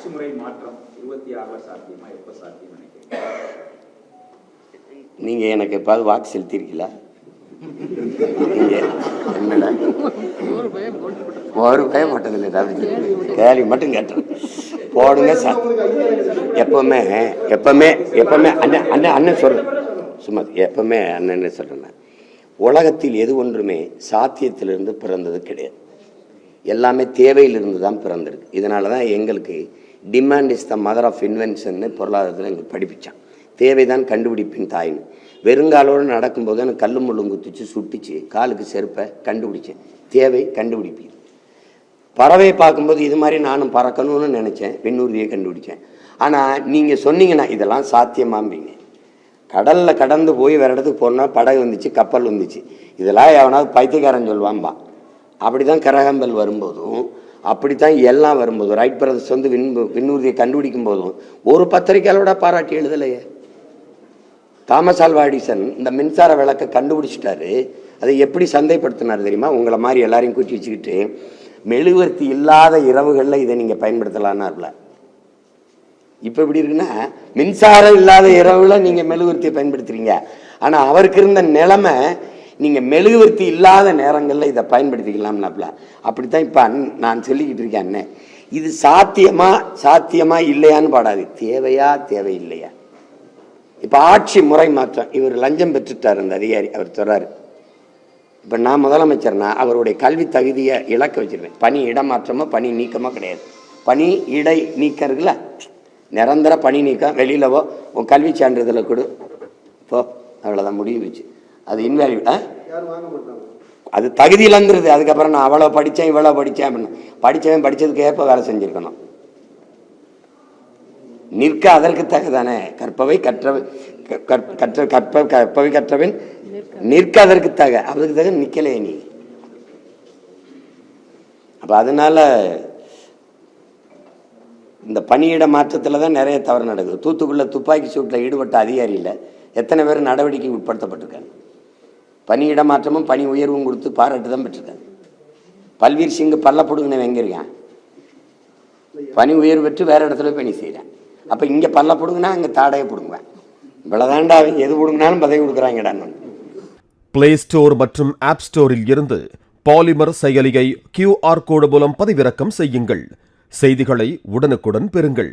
ஆட்சி முறை மாற்றம் இருபத்தி ஆறுல சாத்தியமா? எப்ப சாத்தியம் நினைக்கிறீங்க? நீங்க எனக்கு எப்பாவது வாக்கு செலுத்திருக்கீங்களா ஒரு பயம் போட்டதில்லை கேள்வி மட்டும் கேட்டேன். போடுங்க சார் எப்பவுமே எப்பவுமே எப்பவுமே அண்ணன் அண்ணன் அண்ணன் சொல்றேன் சும்மா எப்பவுமே அண்ணன் சொல்றேன் உலகத்தில் எது ஒன்றுமே சாத்தியத்திலிருந்து பிறந்தது கிடையாது. எல்லாமே தேவையிலிருந்து தான் பிறந்திருக்கு. இதனால தான் எங்களுக்கு demand is the mother of இன்வென்ஷன்னு பொருளாதாரத்தில் எங்களுக்கு படிப்பிச்சான். தேவை தான் கண்டுபிடிப்பின் தாய்னு. வெறுங்காலோடு நடக்கும்போது எனக்கு கல்லு முள்ளும் குத்திச்சு சுட்டுச்சு காலுக்கு செருப்பை கண்டுபிடிச்சேன். தேவை கண்டுபிடிப்பீர். பறவையை பார்க்கும்போது இது மாதிரி நானும் பறக்கணும்னு நினச்சேன். விண்ணூர்தியை கண்டுபிடிச்சேன். ஆனால் நீங்கள் சொன்னீங்கன்னா இதெல்லாம் சாத்தியமாம்பிங்க. கடலில் கடந்து போய் வேறு இடத்துக்கு போனால் படகு வந்துச்சு கப்பல் வந்துச்சு. இதெல்லாம் எவனாவது பைத்தியக்காரன் சொல்லுவான்பா. அப்படி தான் கரகம்பல் வரும்போதும் அப்படித்தான் எல்லாம் வரும்போதும் ரைட் பிரதர்ஸ் வந்து விண் விண்ணூர்தியை கண்டுபிடிக்கும் போதும் ஒரு பத்திரிக்கையாளோட பாராட்டி எழுதலையே. தாமஸ் ஆல்வா எடிசன் இந்த மின்சார விளக்கை கண்டுபிடிச்சிட்டாரு. அதை எப்படி சந்தைப்படுத்தினார் தெரியுமா? உங்களை மாதிரி எல்லாரையும் கூட்டி வச்சுக்கிட்டு மெழுகுவர்த்தி இல்லாத இரவுகளில் இதை நீங்கள் பயன்படுத்தலான்னார்ல இப்போ இப்படி இருக்குன்னா மின்சாரம் இல்லாத இரவுல நீங்கள் மெழுகுவர்த்தியை பயன்படுத்துறீங்க. ஆனால் அவருக்கு இருந்த நிலைமை நீங்கள் மெழுகுவர்த்தி இல்லாத நேரங்களில் இதை பயன்படுத்திக்கலாம்னாப்ல அப்படித்தான் இப்போ அன் நான் சொல்லிக்கிட்டு இருக்கேன் அண்ணன் இது சாத்தியமா சாத்தியமா இல்லையான்னு பாடாது. தேவையா தேவையில்லையா? இப்போ ஆட்சி முறை மாற்றம். இவர் லஞ்சம் பெற்றுட்டார் அந்த அதிகாரி. அவர் சொல்கிறார் இப்போ நான் முதலமைச்சர்னா அவருடைய கல்வி தகுதியை இழக்க வச்சுருவேன். பணி இடமாற்றமோ பணி நீக்கமோ கிடையாது. பணி இடை நீக்கம் இருக்குல்ல நிரந்தர பணி நீக்கம் வெளியிலவோ உன் கல்வி சான்றிதழை கொடு. போ அவ்வளோதான் முடிவு வச்சு அது இன்வேல்யூ அது தகுதி இழந்துருது. அதுக்கப்புறம் நான் அவ்வளோ படித்தேன் இவ்வளோ படித்தேன் அப்படின்னு. படித்தவன் படித்ததுக்கு ஏற்ப வேலை செஞ்சுருக்கணும். நிற்க அதற்கு தகுதானே? கற்பவை கற்றவை கற்ற கற்ப கற்பவை கற்றவன் நிற்க அதற்கு தக அதுக்கு தக நிக்கலையே நீ. அப்ப அதனால இந்த பணியிட மாற்றத்தில் தான் நிறைய தவறு நடக்குது. தூத்துக்குள்ள துப்பாக்கி சூட்டில் ஈடுபட்ட அதிகாரியில் எத்தனை பேர் நடவடிக்கை உட்படுத்தப்பட்டிருக்காங்க? பணி மாற்றமும் பணி உயர்வும் கொடுத்து பாராட்டு தான் பெற்றிருக்காங்க பல்வீர் சிங் பல்ல பிடுங்கினவன் எங்கிருக்கான் பணி உயர்வு பெற்று வேறு இடத்துல பணி செய்கிறேன் அப்போ இங்கே பல்ல பிடுங்கினா அங்கே தாடையை பிடுங்குவேன். இவ்வளோதாண்டா அவங்க எது பிடுங்கினாலும் பதவி கொடுக்குறாங்கடா பிளே ஸ்டோர் மற்றும் ஆப் ஸ்டோரில் இருந்து பாலிமர் செயலியை கியூஆர் கோடு மூலம் பதிவிறக்கம் செய்யுங்கள். செய்திகளை உடனுக்குடன் பெறுங்கள்.